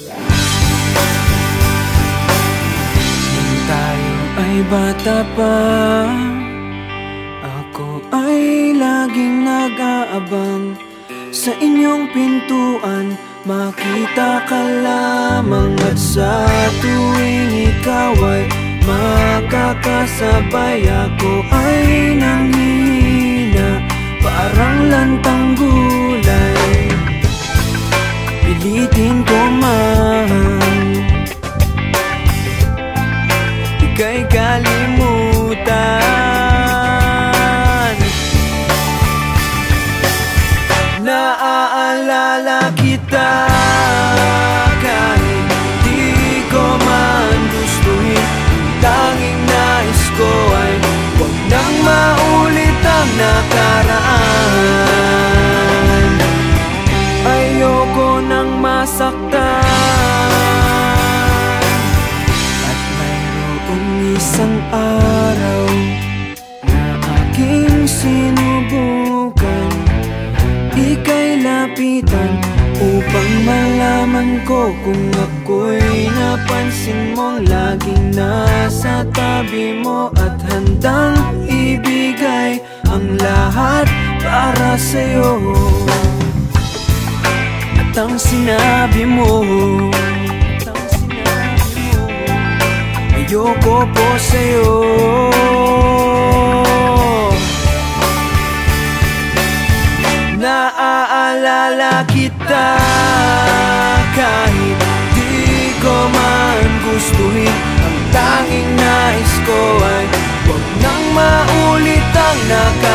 Nung tayo ay bata pa Ako ay laging nag-aabang. Sa inyong pintuan Makita ka lamang At sa tuwing ikaw ay makakasabay Ako ay nanghihina Parang lantang gulay Ika'y kalimutan. Naaalala kita Kahit di ko man gustuhin. Tanging nais ko ay Huwag nang maulit ang nakaraan. Ayoko nang masaktan isang araw Na aking sinubukan. Ika'y lapitan Upang malaman ko kung ako'y napansin mong Laging nasa tabi mo At handang ibigay ang lahat para sa'yo. At ang sinabi mo Ayoko po sa'yo. Naaalala kita Kahit di ko man gustuhin. Ang tanging nais ko ay Huwag nang maulit ang nakaraan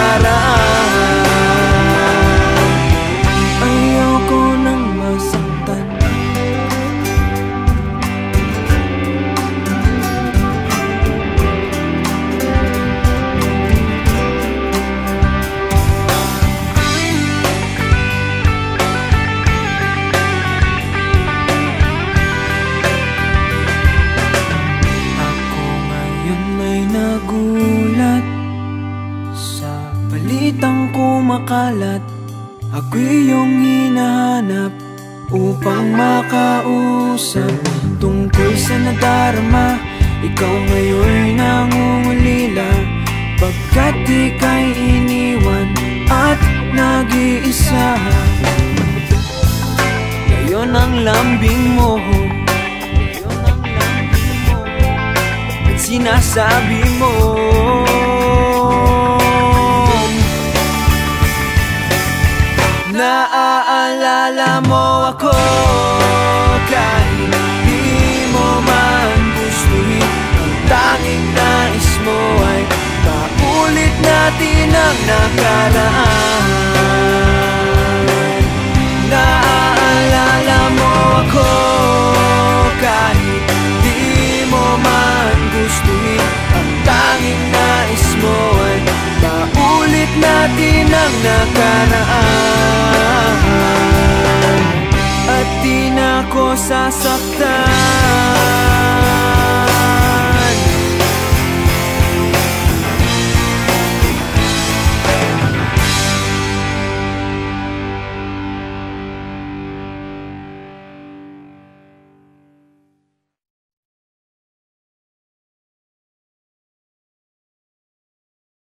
balitang kumakalat. Ako'y iyong hinahanap Upang makausap. Tungkol sa nadarama Ikaw ngayon'y nangungulila. Pagkat ika'y iniwan At nag-iisa. Ngayon ang lambing mo. At sinasabi mo Naaalala mo ako Kahit di mo man gustuhin. Ang tanging nais mo ay Paulit natin ang nakaraan. Naaalala mo ako Kahit di mo man gustuhin. Ang tanging nais mo ay Paulit natin ang nakaraan At di na ako sasaktan